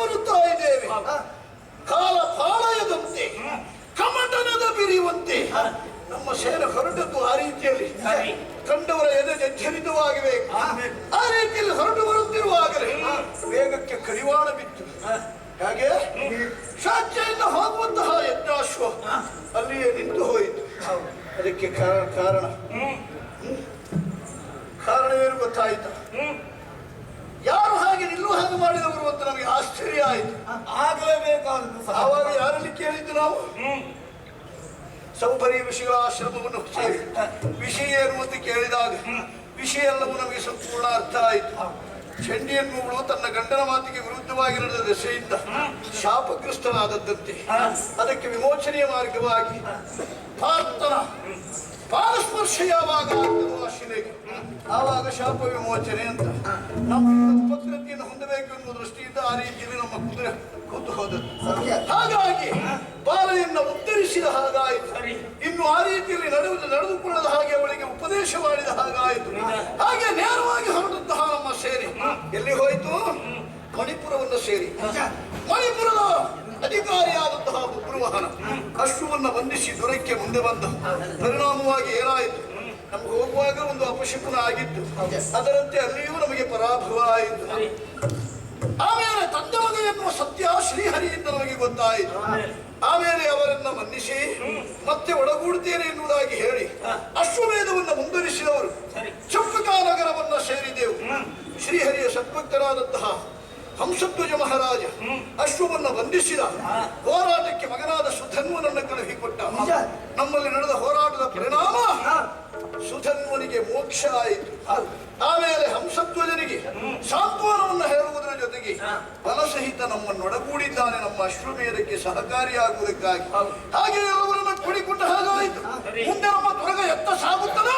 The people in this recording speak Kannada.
ಬರುತ್ತಾ ಇದ್ದೇವೆ ಕಾಲ ಪಾಳಯದಂತೆ ಕಮಟನದ ಬಿರಿಯುವಂತೆ ನಮ್ಮ ಸೇನ ಹೊರಟದ್ದು ಆ ರೀತಿಯಲ್ಲಿ. ಕಂಡವರ ಎದೆ ಎಚ್ಚರಿತವಾಗಿಬೇಕು ಆ ರೀತಿಯಲ್ಲಿ ಹೊರಟು ಬರುತ್ತಿರುವಾಗಲೇ ವೇಗಕ್ಕೆ ಕಡಿವಾಣ ಬಿತ್ತು. ಹಾಗೆ? ಸಾಕ್ಷಿಯಿಂದ ಹೋಗುವಂತಹ ಯಜ್ಞಾಶ್ವ ಅಲ್ಲಿಯೇ ನಿಂತು ಹೋಯಿತು. ಅದಕ್ಕೆ ಕಾರಣ ಕಾರಣವೇನು ಗೊತ್ತಾಯಿತು? ಮಾಡಿದವರು ಅಂತ ನಮಗೆ ಆಶ್ಚರ್ಯ ಆಯಿತು. ಆಗಲೇಬೇಕಾದದ್ದು ಆವಾಗ ಯಾರಲ್ಲಿ ಕೇಳಿದ್ದು ನಾವು? ಸೌಪರಿ ವಿಷಯ ಆಶ್ರಮವನ್ನು ವಿಷಯ ಏನು ಅಂತ ಕೇಳಿದಾಗ ವಿಷಯ ಎಲ್ಲವೂ ನಮಗೆ ಸಂಪೂರ್ಣ ಅರ್ಥ ಆಯಿತು. ಚಂಡಿ ಎನ್ನುವಳು ತನ್ನ ಗಂಡನ ಮಾತಿಗೆ ವಿರುದ್ಧವಾಗಿ ನಡೆದ ದೆಸೆಯಿಂದ ಶಾಪಗ್ರಸ್ತನಾದದ್ದಂತೆ ಅದಕ್ಕೆ ವಿಮೋಚನೆಯ ಮಾರ್ಗವಾಗಿ ಪಾರ್ಥನ ಪಾರಸ್ಪರ್ಶ ಯಾವಾಗ ಆ ಶಿಲೆಗೆ. ಆವಾಗ ಶಾಪ ವಿಮೋಚನೆ ಅಂತ. ನಮ್ಮ ಎನ್ನುವ ದೃಷ್ಟಿಯಿಂದ ಆ ರೀತಿಯಲ್ಲಿ ನಮ್ಮ ಕುದುರೆ ಕೂತು ಹೋದದ್ದು. ಹಾಗಾಗಿ ಬಾಲೆಯನ್ನು ಉತ್ತರಿಸಿದ ಹಾಗಾಯಿತು. ಇನ್ನು ಆ ರೀತಿಯಲ್ಲಿ ನಡೆದು ನಡೆದುಕೊಳ್ಳದ ಹಾಗೆ ಅವಳಿಗೆ ಉಪದೇಶ ಮಾಡಿದ ಹಾಗಾಯಿತು. ಹಾಗೆ ನೇರವಾಗಿ ಹೊರಟಂತಹ ನಮ್ಮ ಸೇರಿ ಎಲ್ಲಿ ಹೋಯಿತು? ಮಣಿಪುರವನ್ನು ಸೇರಿ. ಮಣಿಪುರದ ಅಧಿಕಾರಿಯಾದಂತಹ ಉಗ್ರವಾಹನ ಅಶ್ವವನ್ನು ಬಂಧಿಸಿ ದೊರಕ್ಕೆ ಮುಂದೆ ಬಂದ. ಪರಿಣಾಮವಾಗಿ ಏನಾಯಿತು? ನಮ್ಗೆ ಹೋಗುವಾಗ ಒಂದು ಅಪಶಕುನ ಆಗಿತ್ತು. ಅದರಂತೆ ಅಲ್ಲಿಯೂ ನಮಗೆ ಪರಾಭವ ಆಯಿತು. ಸತ್ಯ ಶ್ರೀಹರಿಯಿಂದ ನಮಗೆ ಗೊತ್ತಾಯಿತು. ಆಮೇಲೆ ಅವರನ್ನ ಮನ್ನಿಸಿ ಮತ್ತೆ ಒಡಗೂಡುತ್ತೇನೆ ಎನ್ನುವುದಾಗಿ ಹೇಳಿ ಅಶ್ವಮೇಧವನ್ನು ಮುಂದುವರಿಸಿದವರು. ಚಂಪಕಾ ನಗರವನ್ನ ಸೇರಿದೆವು. ಶ್ರೀಹರಿಯ ಸದ್ಭಕ್ತರಾದಂತಹ ಹಂಸಧ್ವಜ ಮಹಾರಾಜ ಅಶ್ವವನ್ನು ಬಂಧಿಸಿದ. ಹೋರಾಟಕ್ಕೆ ಮಗನಾದ ಸುಧನ್ವನನ್ನು ಕಳುಹಿಕೊಟ್ಟ. ನಮ್ಮಲ್ಲಿ ನಡೆದ ಹೋರಾಟದ ಪರಿಣಾಮ? ಸುಧನ್ವನಿಗೆ ಮೋಕ್ಷ ಆಯಿತು. ಆಮೇಲೆ ಹಂಸಧ್ವಜನಿಗೆ ಸಾಂತ್ವನವನ್ನು ಹೇಳುವುದರ ಜೊತೆಗೆ ಬಲಸಹಿತ ನಮ್ಮನ್ನೊಡಗೂಡಿದ್ದಾನೆ ನಮ್ಮ ಅಶ್ವಮೇಧಕ್ಕೆ ಸಹಕಾರಿಯಾಗುವುದಕ್ಕಾಗಿ. ಹಾಗೆ ಎಲ್ಲವರನ್ನ ಕುಡಿಕೊಂಡು ಹಾಗಾಯಿತು. ಮುಂದೆ ನಮ್ಮ ತೊಡಗ ಎತ್ತ ಸಾಗುತ್ತದ?